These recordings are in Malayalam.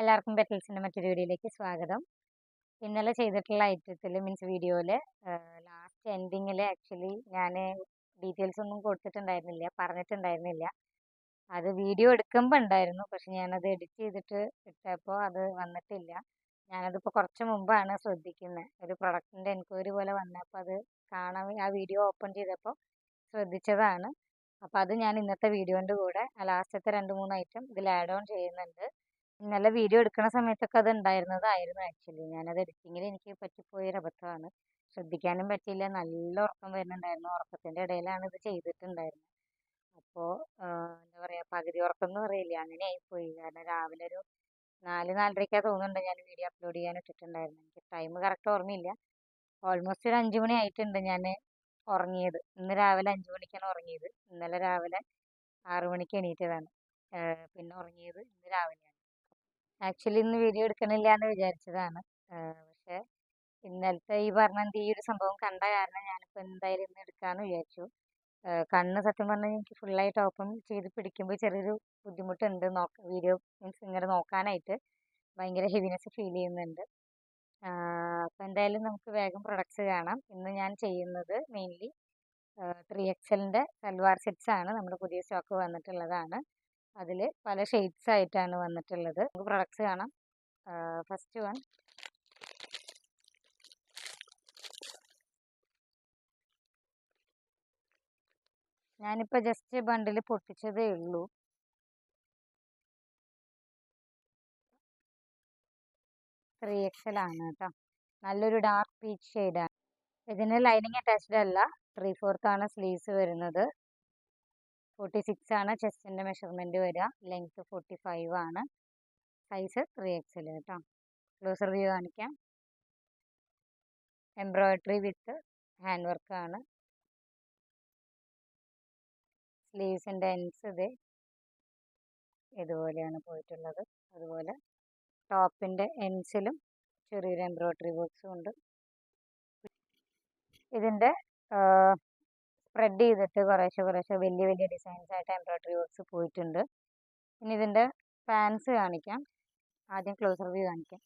എല്ലാവർക്കും പെറ്റൽസിന്റെ മറ്റൊരു വീഡിയോയിലേക്ക് സ്വാഗതം. ഇന്നലെ ചെയ്തിട്ടുള്ള ഐറ്റത്തിൽ മീൻസ് വീഡിയോയിൽ ലാസ്റ്റ് എൻഡിങ്ങിൽ ആക്ച്വലി ഞാൻ ഡീറ്റെയിൽസ് ഒന്നും കൊടുത്തിട്ടുണ്ടായിരുന്നില്ല പറഞ്ഞിട്ടുണ്ടായിരുന്നില്ല. അത് വീഡിയോ എടുക്കുമ്പോൾ ഉണ്ടായിരുന്നു പക്ഷെ ഞാനത് എഡിറ്റ് ചെയ്തിട്ട് ഇട്ടപ്പോൾ അത് വന്നിട്ടില്ല. ഞാനതിപ്പോൾ കുറച്ച് മുമ്പാണ് ശ്രദ്ധിക്കുന്നത് ഒരു പ്രൊഡക്റ്റിന്റെ എൻക്വയറി പോലെ വന്നപ്പോൾ അത് കാണാൻ ആ വീഡിയോ ഓപ്പൺ ചെയ്തപ്പോൾ ശ്രദ്ധിച്ചതാണ്. അപ്പോൾ അത് ഞാൻ ഇന്നത്തെ വീഡിയോന്റെ കൂടെ ലാസ്റ്റത്തെ രണ്ട് മൂന്ന് ഐറ്റം ഇതിൽ ആഡ് ഓൺ ചെയ്യുന്നുണ്ട്. ഇന്നലെ വീഡിയോ എടുക്കുന്ന സമയത്തൊക്കെ അത് ഉണ്ടായിരുന്നതായിരുന്നു ആക്ച്വലി. ഞാനത് എഡിറ്റിങ്ങിൽ എനിക്ക് പറ്റിപ്പോയൊരു അബദ്ധമാണ്. ശ്രദ്ധിക്കാനും പറ്റിയില്ല. നല്ല ഉറക്കം വരുന്നുണ്ടായിരുന്നു. ഉറക്കത്തിന്റെ ഇടയിലാണ് ഇത് ചെയ്തിട്ടുണ്ടായിരുന്നത്. അപ്പോൾ എന്താ പറയുക പകുതി ഉറക്കം എന്ന് പറയില്ല അങ്ങനെ ആയിപ്പോയി. കാരണം രാവിലെ ഒരു നാല് നാലരയ്ക്കാ തോന്നുന്നുണ്ട് ഞാൻ വീഡിയോ അപ്ലോഡ് ചെയ്യാൻ ഇട്ടിട്ടുണ്ടായിരുന്നു എനിക്ക് ടൈം കറക്റ്റ് ഓർമ്മയില്ല. ഓൾമോസ്റ്റ് ഒരു അഞ്ച് മണി ആയിട്ടുണ്ട് ഞാൻ ഉറങ്ങിയത്. ഇന്ന് രാവിലെ അഞ്ച് മണിക്കാണ് ഉറങ്ങിയത്. ഇന്നലെ രാവിലെ ആറ് മണിക്ക് എണീറ്റതാണ്. പിന്നെ ഉറങ്ങിയത് ഇന്ന് രാവിലെയാണ്. ആക്ച്വലി ഇന്ന് വീഡിയോ എടുക്കണില്ല എന്ന് വിചാരിച്ചതാണ് പക്ഷേ ഇന്നലത്തെ ഈ പറഞ്ഞ ഈ ഒരു സംഭവം കണ്ട കാരണം ഞാനിപ്പോൾ എന്തായാലും ഇന്ന് എടുക്കാമെന്ന് വിചാരിച്ചു. കണ്ണ് സത്യം പറഞ്ഞാൽ എനിക്ക് ഫുള്ളായിട്ട് ഓപ്പൺ ചെയ്ത് പിടിക്കുമ്പോൾ ചെറിയൊരു ബുദ്ധിമുട്ടുണ്ട് നോക്ക വീഡിയോ മീൻസ് ഇങ്ങനെ നോക്കാനായിട്ട്. ഭയങ്കര ഹെവിനെസ് ഫീൽ ചെയ്യുന്നുണ്ട്. അപ്പോൾ എന്തായാലും നമുക്ക് വേഗം പ്രൊഡക്ട്സ് കാണാം. ഇന്ന് ഞാൻ ചെയ്യുന്നത് മെയിൻലി ത്രീ എക്സലിന്റെ സൽവാർ സെറ്റ്സ് ആണ്. നമ്മുടെ പുതിയ സ്റ്റോക്ക് വന്നിട്ടുള്ളതാണ്. അതിൽ പല ഷെയ്ഡ്സ് ആയിട്ടാണ് വന്നിട്ടുള്ളത്. നമുക്ക് പ്രൊഡക്ട്സ് കാണാം. ഫസ്റ്റ് വൺ ഞാനിപ്പോൾ ജസ്റ്റ് ബണ്ടിൽ പൊട്ടിച്ചതേ ഉള്ളൂ. ത്രീ എക്സൽ ആണ് കേട്ടോ. നല്ലൊരു ഡാർക്ക് പീച്ച് ഷെയ്ഡാണ് ഇതിന് ലൈനിങ് അറ്റാച്ച്ഡ് അല്ല. ത്രീ ഫോർത്ത് ആണ് സ്ലീവ്സ് വരുന്നത്. ഫോർട്ടി സിക്സ് ആണ് ചെസ്റ്റിന്റെ മെഷർമെന്റ് വരിക. ലെങ്ത്ത് ഫോർട്ടി ഫൈവ് ആണ്. സൈസ് ത്രീ എക്സൽ കേട്ടോ. ക്ലോസർ വ്യൂ കാണിക്കാം. എംബ്രോയ്ഡറി വിത്ത് ഹാൻഡ് വർക്ക് ആണ്. സ്ലീവ്സിന്റെ എൻസ് ഇത് ഇതുപോലെയാണ് പോയിട്ടുള്ളത്. അതുപോലെ ടോപ്പിന്റെ എൻസിലും ചെറിയൊരു എംബ്രോയ്ഡറി വർക്ക്സും ഉണ്ട്. ഇതിന്റെ സ്പ്രെഡ് ചെയ്തിട്ട് കുറേശ്ശെ കുറേശ്ശെ വലിയ വലിയ ഡിസൈൻസ് ആയിട്ട് എംബ്രോയ്ഡറി വർക്ക്സ് പോയിട്ടുണ്ട്. ഇനി ഇതിന്റെ പാൻസ് കാണിക്കാം. ആദ്യം ക്ലോസർ വ്യൂ കാണിക്കാം.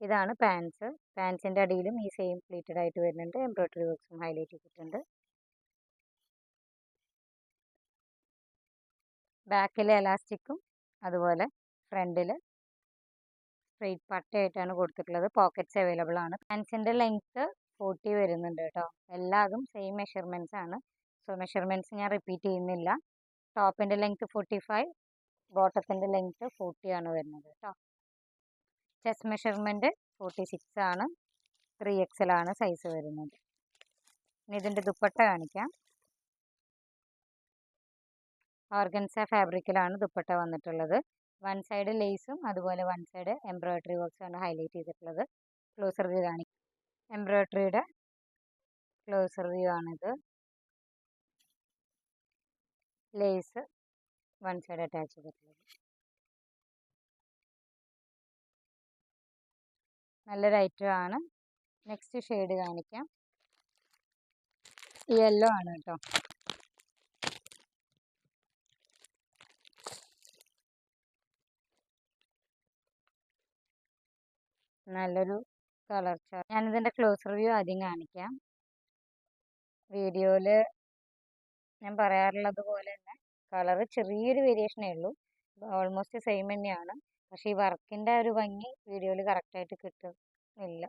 ഇതാണ് പാൻസ് പാൻസിന്റെ അടിയിലും ഈ സെയിം പ്ലീറ്റഡ് ആയിട്ട് വരുന്നുണ്ട്. എംബ്രോയ്ഡറി വർക്ക്സും ഹൈലൈറ്റ് ചെയ്തിട്ടുണ്ട്. ബാക്കിൽ എലാസ്റ്റിക്കും അതുപോലെ ഫ്രണ്ടിൽ സ്ട്രെയിറ്റ് പട്ടയായിട്ടാണ് കൊടുത്തിട്ടുള്ളത്. പോക്കറ്റ്സ് അവൈലബിൾ ആണ്. പാൻസിന്റെ ലെങ്ത്ത് ഫോർട്ടി വരുന്നുണ്ട് കേട്ടോ. എല്ലാതും സെയിം മെഷർമെന്റ്സ് ആണ്. സോ മെഷർമെന്റ്സ് ഞാൻ റിപ്പീറ്റ് ചെയ്യുന്നില്ല. ടോപ്പിന്റെ ലെങ്ത് ഫോർട്ടി ഫൈവ് ബോട്ടത്തിന്റെ ലെങ്ത്ത് ഫോർട്ടി ആണ് വരുന്നത് കേട്ടോ. ചെസ്റ്റ് മെഷർമെന്റ് ഫോർട്ടി സിക്സ് ആണ് ത്രീ എക്സൽ ആണ് സൈസ് വരുന്നത്. ഇനി ഇതിന്റെ ദുപ്പട്ട കാണിക്കാം. ഓർഗൻസ ഫാബ്രിക്കിലാണ് ദുപ്പട്ട വന്നിട്ടുള്ളത്. വൺ സൈഡ് ലേസും അതുപോലെ വൺ സൈഡ് എംബ്രോയ്ഡറി ആണ് ഹൈലൈറ്റ് ചെയ്തിട്ടുള്ളത്. ക്ലോസർ കാണിക്കും. എംബ്രോയ്ഡറിയുടെ ക്ലോസർ വ്യൂ ആണിത്. ലേസ് വൺ സൈഡ് അറ്റാച്ച് ചെയ്തിട്ടുള്ളത്. നല്ലൊരു ഐറ്റം ആണ്. നെക്സ്റ്റ് ഷെയ്ഡ് കാണിക്കാം. യെല്ലോ ആണ് കേട്ടോ നല്ലൊരു കളർ ചാർട്ട് ഞാനിതിന്റെ ക്ലോസ് റിവ്യൂ ആദ്യം കാണിക്കാം. വീഡിയോയിൽ ഞാൻ പറയാറുള്ളത് പോലെ തന്നെ കളറ് ചെറിയൊരു വേരിയേഷനേ ഉള്ളൂ. ഓൾമോസ്റ്റ് സെയിം തന്നെയാണ്. പക്ഷേ ഈ വർക്കിന്റെ ഒരു ഭംഗി വീഡിയോയിൽ കറക്റ്റായിട്ട് കിട്ടുന്നില്ല.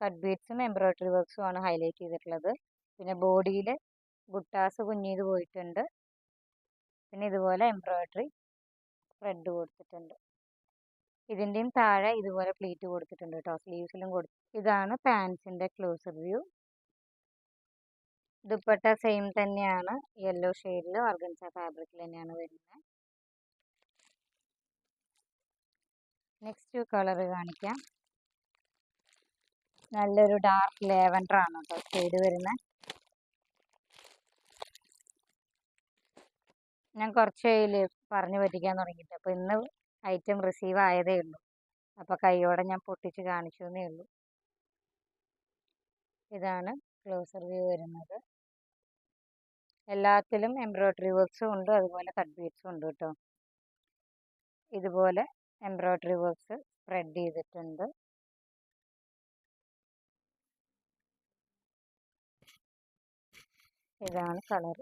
കട്ട് ബീഡ്സും എംബ്രോയിഡറി വർക്ക്സും ആണ് ഹൈലൈറ്റ് ചെയ്തിട്ടുള്ളത്. പിന്നെ ബോഡിയിൽ ഗുട്ടാസ് കുഞ്ഞീത് പോയിട്ടുണ്ട്. പിന്നെ ഇതുപോലെ എംബ്രോയിഡറി ത്രെഡ് കൊടുത്തിട്ടുണ്ട്. ഇതിന്റെയും താഴെ ഇതുപോലെ പ്ലീറ്റ് കൊടുത്തിട്ടുണ്ട് കേട്ടോ സ്ലീവ്സിലും കൊടുത്തു ഇതാണ് പാൻസിന്റെ ക്ലോസർ വ്യൂ. ദുപ്പട്ട സെയിം തന്നെയാണ്. യെല്ലോ ഷെയ്ഡിൽ ഓർഗൻസ ഫാബ്രിക്കിൽ തന്നെയാണ് വരുന്നത് നെക്സ്റ്റ് കളർ കാണിക്കാം. നല്ലൊരു ഡാർക്ക് ലേവൻഡർ ആണ് കേട്ടോ ഷെയ്ഡ് വരുന്നത് ഞാൻ കുറച്ച് പറഞ്ഞു പറ്റിക്കാൻ തുടങ്ങിയിട്ട്. അപ്പോൾ ഇന്ന് ഐറ്റം റിസീവ് ആയതേ ഉള്ളൂ. അപ്പോൾ കൈയോടെ ഞാൻ പൊട്ടിച്ച് കാണിച്ചു എന്നേ ഉള്ളൂ. ഇതാണ് ക്ലോസർ വ്യൂ വരുന്നത്. എല്ലാത്തിലും എംബ്രോയ്ഡറി വർക്ക്സും ഉണ്ട്. അതുപോലെ കട്ട് ബീഡ്സും ഉണ്ട് കേട്ടോ. ഇതുപോലെ എംബ്രോയ്ഡറി വർക്ക്സ് സ്പ്രെഡ് ചെയ്തിട്ടുണ്ട്. ഇതാണ് കളർ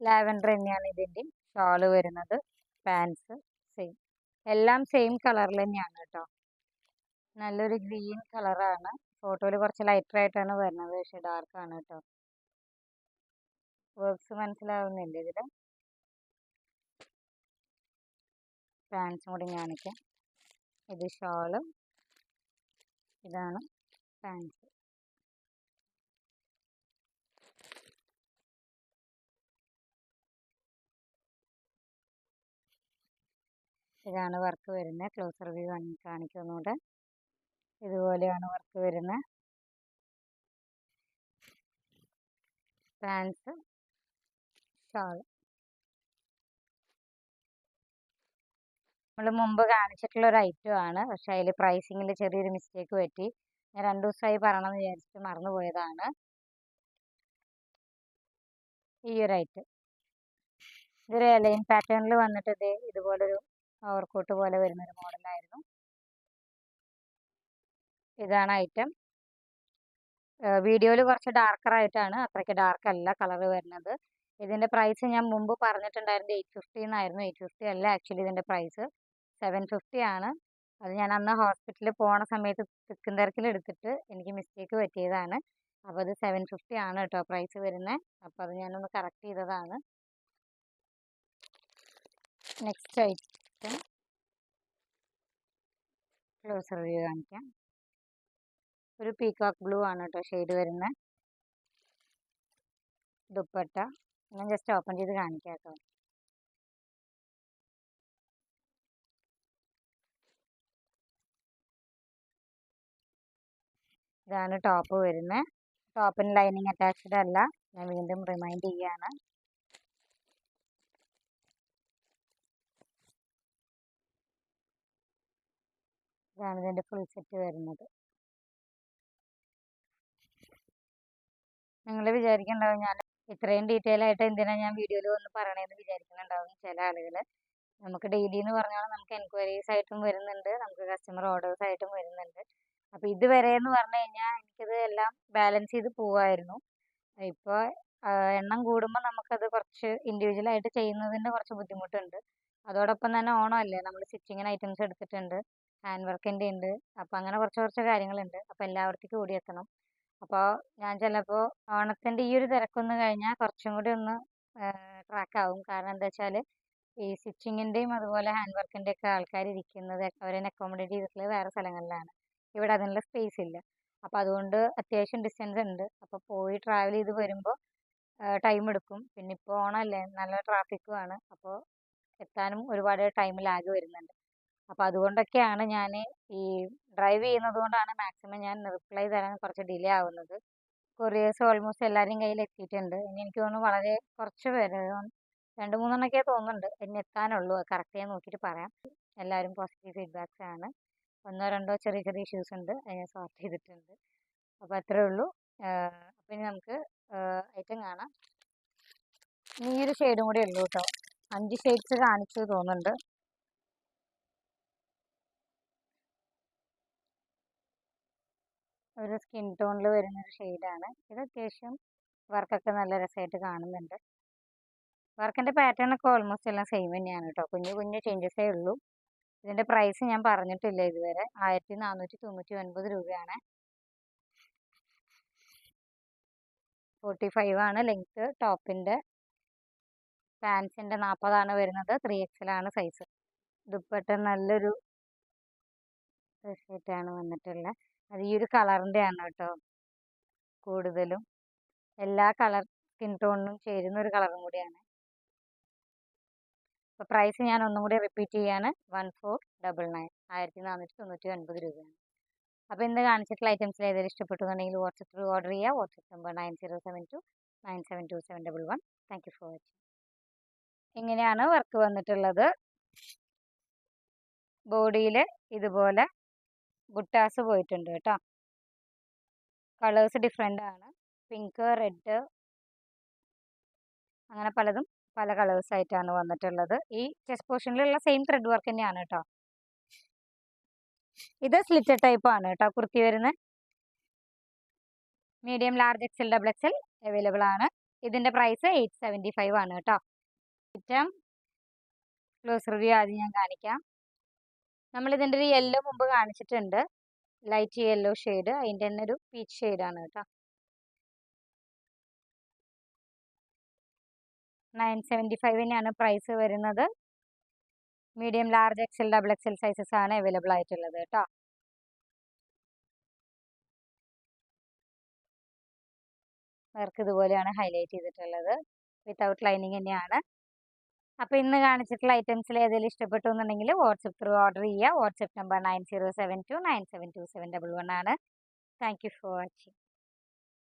ലാവൻഡർ തന്നെയാണ് ഇതിന്റെ ഷാൾ വരുന്നത്. Pants same. എല്ലാം സെയിം കളറിൽ തന്നെയാണ് കേട്ടോ. നല്ലൊരു ഗ്രീൻ കളറാണ്. ഫോട്ടോയിൽ കുറച്ച് ലൈറ്റർ ആയിട്ടാണ് വരുന്നത്. പക്ഷെ ഡാർക്ക് ആണ് കേട്ടോ. വർക്ക്സ് മനസ്സിലാവുന്നില്ല ഇതിൽ പാൻസും കൂടി കാണിക്കാം. ഇത് ഷോളും ഇതാണ് പാൻസ്. ഇതാണ് വർക്ക് വരുന്നത് ക്ലോസർ വ്യൂ കാണിക്കുന്നുണ്ട്. ഇതുപോലെയാണ് വർക്ക് വരുന്നത് പാൻസ് ഷാൾ. നമ്മൾ മുമ്പ് കാണിച്ചിട്ടുള്ള ഒരു ഐറ്റം ആണ്. പക്ഷെ അതിൽ പ്രൈസിങ്ങിൽ ചെറിയൊരു മിസ്റ്റേക്ക് പറ്റി. ഞാൻ രണ്ടു ദിവസമായി പറയണമെന്ന് വിചാരിച്ചിട്ട് മറന്നുപോയതാണ് ഈ ഒരു ഐറ്റം. ഇതൊരു എലൈൻ പാറ്റേണിൽ വന്നിട്ട് ഇതേ ഇതുപോലൊരു ഓവർകോട്ട് പോലെ വരുന്നൊരു മോഡലായിരുന്നു. ഇതാണ് ഐറ്റം. വീഡിയോയിൽ കുറച്ച് ഡാർക്കർ ആയിട്ടാണ്. അത്രയ്ക്ക് ഡാർക്ക് അല്ല കളർ വരുന്നത്. ഇതിന്റെ പ്രൈസ് ഞാൻ മുമ്പ് പറഞ്ഞിട്ടുണ്ടായിരുന്നു എയ്റ്റ് ഫിഫ്റ്റി എന്നായിരുന്നു. എയ്റ്റ് ഫിഫ്റ്റി അല്ല ആക്ച്വലി ഇതിന്റെ പ്രൈസ് സെവൻ ഫിഫ്റ്റി ആണ്. അത് ഞാൻ അന്ന് ഹോസ്പിറ്റലിൽ പോണ സമയത്ത് തിക്കും തിരക്കിലെടുത്തിട്ട് എനിക്ക് മിസ്റ്റേക്ക് പറ്റിയതാണ്. അപ്പോൾ അത് സെവൻ ഫിഫ്റ്റി ആണ് കേട്ടോ പ്രൈസ് വരുന്നത് അപ്പോൾ അത് ഞാനൊന്ന് കറക്റ്റ് ചെയ്തതാണ്. നെക്സ്റ്റ് ഐറ്റം ക്ലോസർ വ്യൂ കാണിക്കാം. ഒരു പീകോക്ക് ബ്ലൂ ആണ് കേട്ടോ ഷെയ്ഡ് വരുന്നത് ദുപ്പട്ട. ഞാൻ ജസ്റ്റ് ഓപ്പൺ ചെയ്ത് കാണിക്കാം കേട്ടോ ഇതാണ് ടോപ്പ് വരുന്നത് ടോപ്പിന് ലൈനിങ് അറ്റാച്ച്ഡ് അല്ല. ഞാൻ വീണ്ടും റിമൈൻഡ് ചെയ്യാണ്. ഇതാണ് ഇതിന്റെ ഫുൾ സെറ്റ് വരുന്നത്. നിങ്ങൾ വിചാരിക്കുന്നുണ്ടാവും ഞാൻ ഇത്രയും ഡീറ്റെയിൽ ആയിട്ട് എന്തിനാണ് ഞാൻ വീഡിയോയിൽ വന്ന് പറയണതെന്ന് വിചാരിക്കുന്നുണ്ടാവും ചില ആളുകൾ നമുക്ക് ഡെയിലി എന്ന് പറഞ്ഞാൽ നമുക്ക് എൻക്വയറീസ് ആയിട്ടും വരുന്നുണ്ട് നമുക്ക് കസ്റ്റമർ ഓർഡേഴ്സ് ആയിട്ടും വരുന്നുണ്ട്. അപ്പോൾ ഇതുവരെ എന്ന് പറഞ്ഞു കഴിഞ്ഞാൽ എനിക്കിത് എല്ലാം ബാലൻസ് ചെയ്ത് പോവായിരുന്നു. ഇപ്പോൾ എണ്ണം കൂടുമ്പോൾ നമുക്കത് കുറച്ച് ഇൻഡിവിജ്വൽ ആയിട്ട് ചെയ്യുന്നതിന്റെ കുറച്ച് ബുദ്ധിമുട്ടുണ്ട്. അതോടൊപ്പം തന്നെ ഓണമല്ലേ? നമ്മൾ സ്റ്റിച്ചിങ്ങിന് ഐറ്റംസ് എടുത്തിട്ടുണ്ട്. ഹാൻഡ് വർക്കിന്റെ ഉണ്ട്. അപ്പോൾ അങ്ങനെ കുറച്ച് കുറച്ച് കാര്യങ്ങളുണ്ട്. അപ്പോൾ എല്ലാവർക്കും കൂടി എത്തണം. അപ്പോൾ ഞാൻ ചിലപ്പോൾ ഓണത്തിന്റെ ഈ ഒരു തിരക്കൊന്ന് കഴിഞ്ഞാൽ കുറച്ചും കൂടി ഒന്ന് ട്രാക്ക് ആവും. കാരണം എന്താ വെച്ചാൽ ഈ സ്റ്റിച്ചിങ്ങിന്റെയും അതുപോലെ ഹാൻഡ് വർക്കിന്റെ ഒക്കെ ആൾക്കാർ ഇരിക്കുന്നത് അവരെ അക്കോമഡേറ്റ് ചെയ്തിട്ടുള്ളത് വേറെ സ്ഥലങ്ങളിലാണ്. ഇവിടെ അതിനുള്ള സ്പേസ് ഇല്ല. അപ്പോൾ അതുകൊണ്ട് അത്യാവശ്യം ഡിസ്റ്റൻസ് ഉണ്ട്. അപ്പോൾ പോയി ട്രാവൽ ചെയ്ത് വരുമ്പോൾ ടൈം എടുക്കും. പിന്നെ ഇപ്പോൾ ഓണമല്ലേ നല്ല ട്രാഫിക്കുമാണ് അപ്പോൾ എത്താനും ഒരുപാട് ടൈം ലാഗ് വരുന്നുണ്ട്. അപ്പോൾ അതുകൊണ്ടൊക്കെയാണ് ഞാൻ ഈ ഡ്രൈവ് ചെയ്യുന്നത് കൊണ്ടാണ് മാക്സിമം ഞാൻ റിപ്ലൈ തരാൻ കുറച്ച് ഡിലേ ആവുന്നത്. കൊറിയേഴ്സ് ഓൾമോസ്റ്റ് എല്ലാവരുടെയും കയ്യിൽ എത്തിയിട്ടുണ്ട്. ഇനി എനിക്ക് തോന്നുന്നു വളരെ കുറച്ച് പേര് രണ്ട് മൂന്നെണ്ണൊക്കെ തോന്നുന്നുണ്ട് ഇനി എത്താനുള്ളൂ. കറക്റ്റ് ചെയ്യാൻ നോക്കിയിട്ട് പറയാം. എല്ലാവരും പോസിറ്റീവ് ഫീഡ്ബാക്സ് ആണ്. ഒന്നോ രണ്ടോ ചെറിയ ചെറിയ ഇഷ്യൂസ് ഉണ്ട്. അത് ഞാൻ സോർട്ട് ചെയ്തിട്ടുണ്ട്. അപ്പോൾ അത്രേ ഉള്ളൂ. അപ്പോൾ ഇനി നമുക്ക് ഐറ്റം കാണാം. ഇനി ഈ ഒരു ഷെയ്ഡും കൂടെ ഉള്ളൂ കേട്ടോ അഞ്ച് ഷെയ്ഡ്സ് കാണിച്ചു തോന്നുന്നുണ്ട്. ഒരു സ്കിൻ ടോണിൽ വരുന്ന ഒരു ഷെയ്ഡാണ് ഇത് അത്യാവശ്യം വർക്കൊക്കെ നല്ല രസമായിട്ട് കാണുന്നുണ്ട്. വർക്കിന്റെ പാറ്റേൺ ഒക്കെ ഓൾമോസ്റ്റ് എല്ലാം സെയിം തന്നെയാണ് കേട്ടോ കുഞ്ഞു കുഞ്ഞു ചേഞ്ചസേ ഉള്ളൂ. ഇതിന്റെ പ്രൈസ് ഞാൻ പറഞ്ഞിട്ടില്ല ഇതുവരെ. ആയിരത്തി നാനൂറ്റി തൊണ്ണൂറ്റി ഒൻപത് രൂപയാണ് ഫോർട്ടി ഫൈവ് ആണ് ലെങ്ത്ത് ടോപ്പിന്റെ പാൻസിന്റെ നാൽപ്പതാണ് വരുന്നത് ത്രീ എക്സിലാണ് സൈസ് ദുപ്പട്ട നല്ലൊരു ആണ് വന്നിട്ടുള്ളത് അത് ഈ ഒരു കളറിന്റെ ആണ് കേട്ടോ. കൂടുതലും. എല്ലാ കളർ സ്കിൻ ടോണിനും ചേരുന്ന ഒരു കളറും കൂടിയാണ്. അപ്പോൾ പ്രൈസ് ഞാൻ ഒന്നും കൂടി റിപ്പീറ്റ് ചെയ്യാണ്. One four double nine. ആയിരത്തി നാനൂറ്റി തൊണ്ണൂറ്റി രൂപയാണ്. അപ്പോൾ ഇന്ന് കാണിച്ചിട്ടുള്ള ഐറ്റംസിൽ ഏതെങ്കിലും ഇഷ്ടപ്പെട്ടുന്നുണ്ടെങ്കിൽ വാട്സപ്പ് ഓർഡർ ചെയ്യുക. WhatsApp number nine zero seven two nine seven two seven double one. Thank you for watching. ഇങ്ങനെയാണ് വർക്ക് വന്നിട്ടുള്ളത്. ബോഡിയിൽ ഇതുപോലെ ബുട്ടാസ് പോയിട്ടുണ്ട് കേട്ടോ. കളേഴ്സ് ഡിഫറെന്റ് ആണ്. പിങ്ക് റെഡ് അങ്ങനെ പലതും പല കളേഴ്സ് ആയിട്ടാണ് വന്നിട്ടുള്ളത്. ഈ ചെസ്റ്റ് പോർഷനിലുള്ള സെയിം ത്രെഡ് വർക്ക് തന്നെയാണ് കേട്ടോ. ഇത് സ്ലിറ്റർ ടൈപ്പ് ആണ് കേട്ടോ. കുർത്തി വരുന്നത് medium large XL double XL available ആണ്. ഇതിന്റെ പ്രൈസ് എയ്റ്റ് സെവന്റി ഫൈവ് ആണ് കേട്ടോ. ഐറ്റം ക്ലോസ് റിവ്യൂ ആദ്യം ഞാൻ കാണിക്കാം. നമ്മൾ ഇതിന്റെ ഒരു യെല്ലോ മുമ്പ് കാണിച്ചിട്ടുണ്ട്. ലൈറ്റ് യെല്ലോ ഷെയ്ഡ് അതിന്റെ തന്നെ ഒരു പീച്ച് ഷെയ്ഡാണ് കേട്ടോ. നയൻ സെവന്റി ഫൈവിനാണ് പ്രൈസ് വരുന്നത്. Medium large XL double XL sizes ആണ് അവൈലബിൾ ആയിട്ടുള്ളത് കേട്ടോ. വർക്ക് ഇതുപോലെയാണ് ഹൈലൈറ്റ് ചെയ്തിട്ടുള്ളത്. വിത്തൗട്ട് ലൈനിങ് തന്നെയാണ്. അപ്പോൾ ഇന്ന് കാണിച്ചിട്ടുള്ള ഐറ്റംസിൽ ഏതെങ്കിലും ഇഷ്ടപ്പെട്ടു എന്നുണ്ടെങ്കിൽ വാട്സപ്പ് ത്രൂ ഓർഡർ ചെയ്യുക WhatsApp number nine zero seven two nine seven two seven double one ആണ്. Thank you for watching